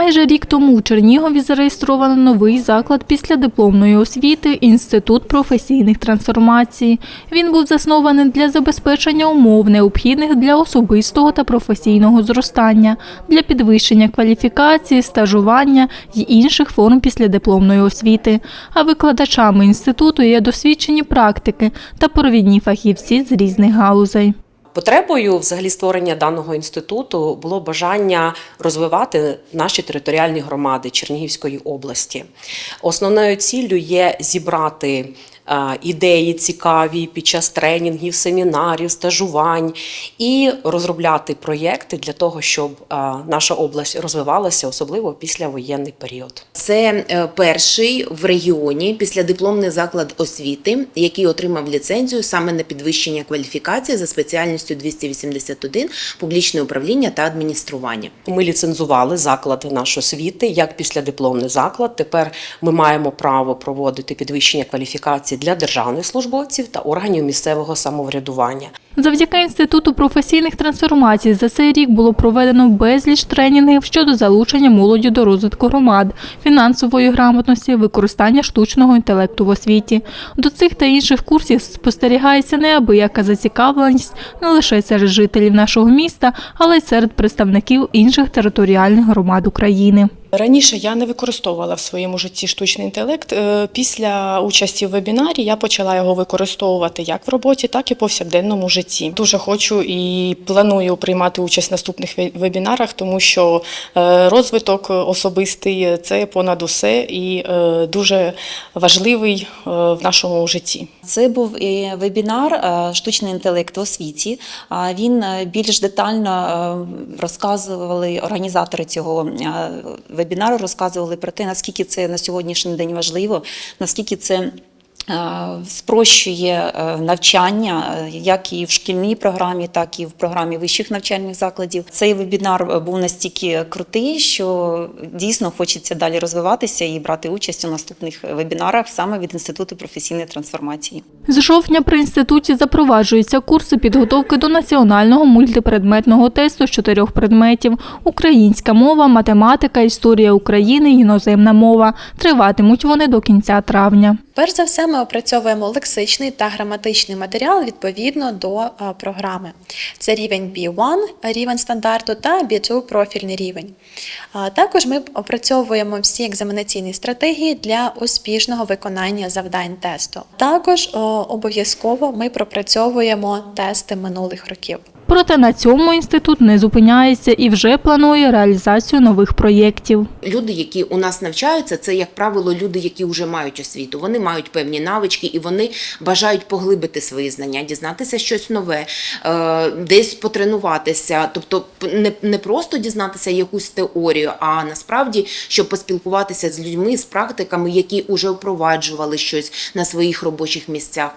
Майже рік тому у Чернігові зареєстровано новий заклад після дипломної освіти Інститут професійних трансформацій. Він був заснований для забезпечення умов, необхідних для особистого та професійного зростання, для підвищення кваліфікації, стажування й інших форм післядипломної освіти. А викладачами інституту є досвідчені практики та провідні фахівці з різних галузей. Потребою взагалі створення даного інституту було бажання розвивати наші територіальні громади Чернігівської області. Основною ціллю є зібрати е, ідеї цікаві під час тренінгів, семінарів, стажувань і розробляти проєкти для того, щоб е, наша область розвивалася, особливо після воєнний період. Це е, перший в регіоні післядипломний заклад освіти, який отримав ліцензію саме на підвищення кваліфікації за спеціальністю 281 публічне управління та адміністрування. Ми ліцензували заклади нашої освіти як післядипломний заклад. Тепер ми маємо право проводити підвищення кваліфікації для державних службовців та органів місцевого самоврядування. Завдяки інституту професійних трансформацій за цей рік було проведено безліч тренінгів щодо залучення молоді до розвитку громад, фінансової грамотності, використання штучного інтелекту в освіті. До цих та інших курсів спостерігається неабияка зацікавленість не лише серед жителів нашого міста, але й серед представників інших територіальних громад України. Раніше я не використовувала в своєму житті штучний інтелект. Е, Після участі в вебінарі я почала його використовувати як в роботі, так і повсякденному житті. Дуже хочу і планую приймати участь в наступних вебінарах, тому що е, розвиток особистий це понад усе і е, дуже важливий в нашому житті. Це був вебінар штучний інтелект в освіті. Він більш детально розказували організатори цього е, вебінару, розказували про те, наскільки це на сьогоднішній день важливо, наскільки це. Е, Спрощує е, навчання е, як і в шкільній програмі, так і в програмі вищих навчальних закладів. Цей вебінар був настільки крутий, що дійсно хочеться далі розвиватися і брати участь у наступних вебінарах саме від інституту професійної трансформації. З жовтня при інституті запроваджуються курси підготовки до національного мультипредметного тесту з чотирьох предметів: українська мова, математика, історія України, іноземна мова. Триватимуть вони до кінця травня. Перш за все, ми опрацьовуємо лексичний та граматичний матеріал відповідно до е, програми. Це рівень B1, рівень стандарту та B2 профільний рівень. А Також ми опрацьовуємо всі екзаменаційні стратегії для успішного виконання завдань тесту. Також о, обов'язково ми пропрацьовуємо тести минулих років. Проте на цьому інститут не зупиняється і вже планує реалізацію нових проєктів. Люди, які у нас навчаються, це як правило люди, які вже мають освіту. Вони мають певні навички і вони бажають поглибити свої знання, дізнатися щось нове, е, десь потренуватися. Тобто, не, не просто дізнатися якусь теорію, а насправді щоб поспілкуватися з людьми, з практиками, які вже впроваджували щось на своїх робочих місцях.